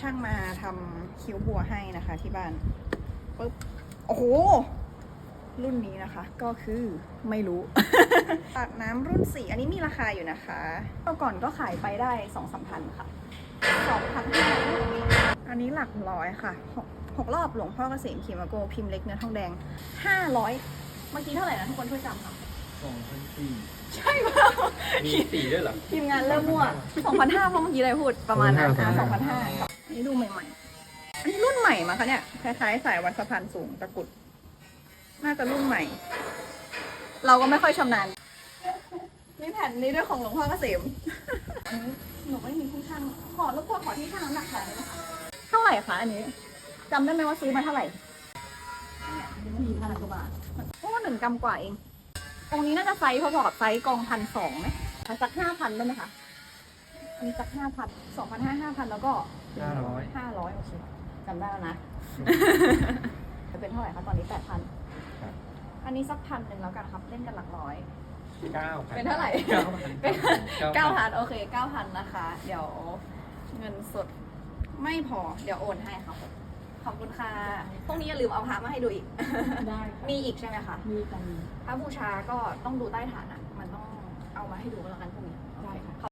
ช่างมาทำคิ้วบัวให้นะคะ ที่บ้านปุ๊บโอ้โห รุ่นนี้นะคะ ก็คือไม่รู้ปากน้ำรุ่นสี่อันนี้มีราคาอยู่นะคะเมื่อก่อนก็ขายไปได้สองสามพันค่ะสองพันห้าอันนี้หลักร้อยค่ะหกหกรอบหลวงพ่อเกษมขีมาโกพิมพ์เล็กเนื้อทองแดงห้าร้อยเมื่อกี้เท่าไหร่นะทุกคนช่วยจำค่ะสองพันสี่ใช่เปล่ามีสี่ด้วยเหรอทีมงานเริ่มมั่ว2,500เพราะเมื่อกี้อะไรพูดประมาณนั้นอะ2,500 2,500อัน นี้ดูใหม่ๆ อันนี้รุ่นใหม่มาคะเนี่ย คล้ายๆสายวัดสะพานสูงตะกรุด น่าจะรุ่นใหม่ เราก็ไม่ค่อยชำนาญนี่แผ่นนี้ด้วยของหลวงพ่อเกษมอันนี้หนูไม่มีที่ช่างขอรบกวนขอที่ช่างน้ำหนักหน่อยได้ไหมคะเท่าไหร่คะอันนี้จำได้ไหมว่าซื้อมาเท่าไหร่เนี่ยสี่พันกว่าบาทโอ้หนึ่งกรัมกว่าเองตรงนี้น่าจะไซส์พอๆกับไซส์กองพันสองไหมสักห้าพันได้ไหมคะ อันนี้สักห้าพันสองพันห้าห้าพันแล้วก็ห้าร้อยห้าร้อยโอเคจำได้แล้วนะ จะเป็นเท่าไหร่คะตอนนี้แปดพันครับ อันนี้สักพันหนึ่งแล้วกันครับ เล่นกันหลักร้อย เก้าพันเป็นเท่าไหร่ เก้าพันเป็นเก้าเก้าพัพันนโอเคเก้าพันนะคะ เดี๋ยวเงินสดไม่พอ เดี๋ยวโอนให้ครับผมขอบคุณค่ะ พรุ่งนี้อย่าลืมเอาพระมาให้ดูอีก ได้ค่ะมีอีกใช่ไหมคะ มีกัน พระบูชาก็ต้องดูใต้ฐานอะ มันต้องเอามาให้ดูแล้วกันพรุ่งนี้ ได้ค่ะ